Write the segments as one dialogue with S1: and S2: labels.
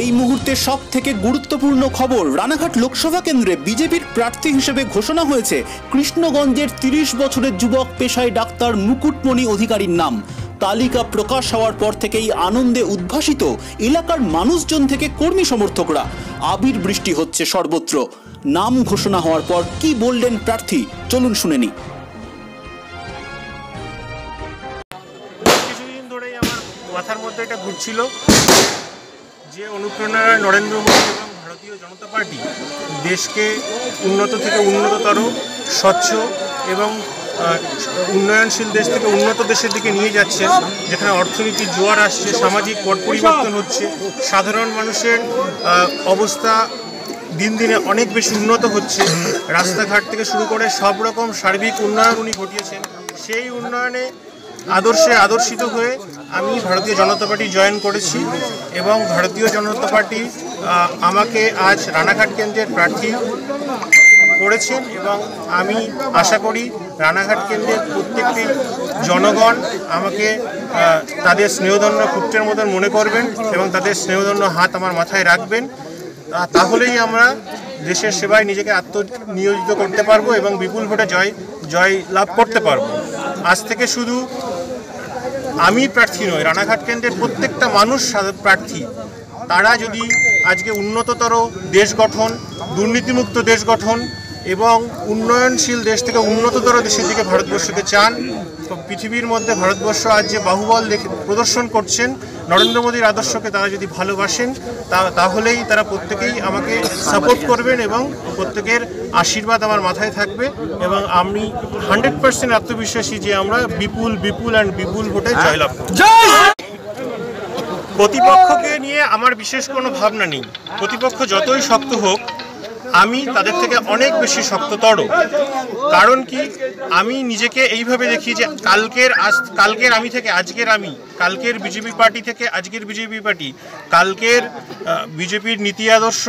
S1: এই মুহূর্তে সব থেকে গুরুত্বপূর্ণ খবর, রানাঘাট লোকসভা কেন্দ্রে বিজেপির প্রার্থী হিসেবে ঘোষণা হয়েছে। কৃষ্ণগঞ্জের তিরিশ বছরের যুবক পেশায় ডাক্তার মুকুটমণি অধিকারীর নাম। তালিকা প্রকাশ হওয়ার পর থেকেই আনন্দে উদ্ভাসিত এলাকার মানুষজন থেকে কর্মী সমর্থকরা। আবির বৃষ্টি হচ্ছে সর্বত্র। নাম ঘোষণা হওয়ার পর কি বললেন প্রার্থী? চলুন শুনে নি
S2: কিছুদিন ধরেই আমার মাথার মধ্যে এটা ঘুরছিল। যে অনুপ্রেরণা নরেন্দ্র মোদী এবং ভারতীয় জনতা পার্টি দেশকে উন্নত থেকে উন্নততর, স্বচ্ছ এবং উন্নয়নশীল দেশ থেকে উন্নত দেশের দিকে নিয়ে যাচ্ছে, যেখানে অর্থনীতির জোয়ার আসছে, সামাজিক পট পরিবর্তন হচ্ছে, সাধারণ মানুষের অবস্থা দিন দিনে অনেক বেশি উন্নত হচ্ছে, রাস্তাঘাট থেকে শুরু করে সব রকম সার্বিক উন্নয়ন উনি ঘটিয়েছেন, সেই উন্নয়নে আদর্শে আদর্শিত হয়ে আমি ভারতীয় জনতা পার্টি জয়েন করেছি এবং ভারতীয় জনতা পার্টি আমাকে আজ রানাঘাট কেন্দ্রের প্রার্থী করেছেন এবং আমি আশা করি রানাঘাট কেন্দ্রের প্রত্যেকটি জনগণ আমাকে তাদের স্নেহধন্য পুত্রের মতন মনে করবেন এবং তাদের স্নেহধন্য হাত আমার মাথায় রাখবেন। তাহলেই আমরা দেশের সেবায় নিজেকে আত্মনিয়োজিত করতে পারব এবং বিপুল ভোটে জয় জয় লাভ করতে পারব। আজ থেকে শুধু আমি প্রার্থী নই, রানাঘাট কেন্দ্রের প্রত্যেকটা মানুষ প্রার্থী। তারা যদি আজকে উন্নততর দেশ গঠন, দুর্নীতিমুক্ত দেশ গঠন এবং উন্নয়নশীল দেশ থেকে উন্নততর দেশের দিকে ভারতবর্ষকে চান পৃথিবীর মধ্যে ভারতবর্ষ আজ যে বাহুবল দেখে প্রদর্শন করছেন, নরেন্দ্র মোদীর আদর্শকে তারা যদি ভালোবাসেন, তা, তাহলেই তারা প্রত্যেকেই আমাকে সাপোর্ট করবেন এবং প্রত্যেকের আশীর্বাদ আমার মাথায় থাকবে এবং আমি হান্ড্রেড পার্সেন্ট আত্মবিশ্বাসী যে আমরা বিপুল বিপুল অ্যান্ড বিপুল ভোটে জয়লাভ প্রতিপক্ষকে নিয়ে আমার বিশেষ কোনো ভাবনা নেই। প্রতিপক্ষ যতই শক্ত হোক আমি তাদের থেকে অনেক বেশি শক্ততর। কারণ কি? আমি নিজেকে এইভাবে দেখি যে কালকের আজ কালকের আমি থেকে আজকের আমি, কালকের বিজেপি পার্টি থেকে আজকের বিজেপি পার্টি, কালকের বিজেপির নীতি আদর্শ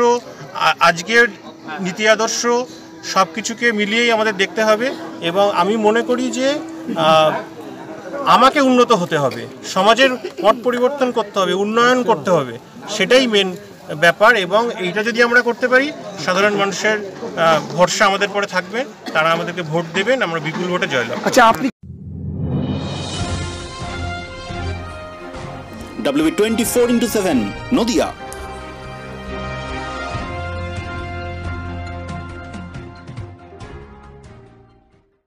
S2: আজকের নীতি আদর্শ সব কিছুকে মিলিয়েই আমাদের দেখতে হবে এবং আমি মনে করি যে আমাকে উন্নত হতে হবে। সমাজের পট পরিবর্তন করতে হবে, উন্নয়ন করতে হবে, সেটাই মেন ব্যাপার এবং এইটা যদি আমরা করতে পারি সাধারণ মানুষের আহ, ভরসা আমাদের পরে থাকবে। তারা আমাদেরকে ভোট দেবেন আমরা বিপুল ভোটে জয়লাভ
S3: আচ্ছা আপনি
S1: W twenty four into seven Nadia.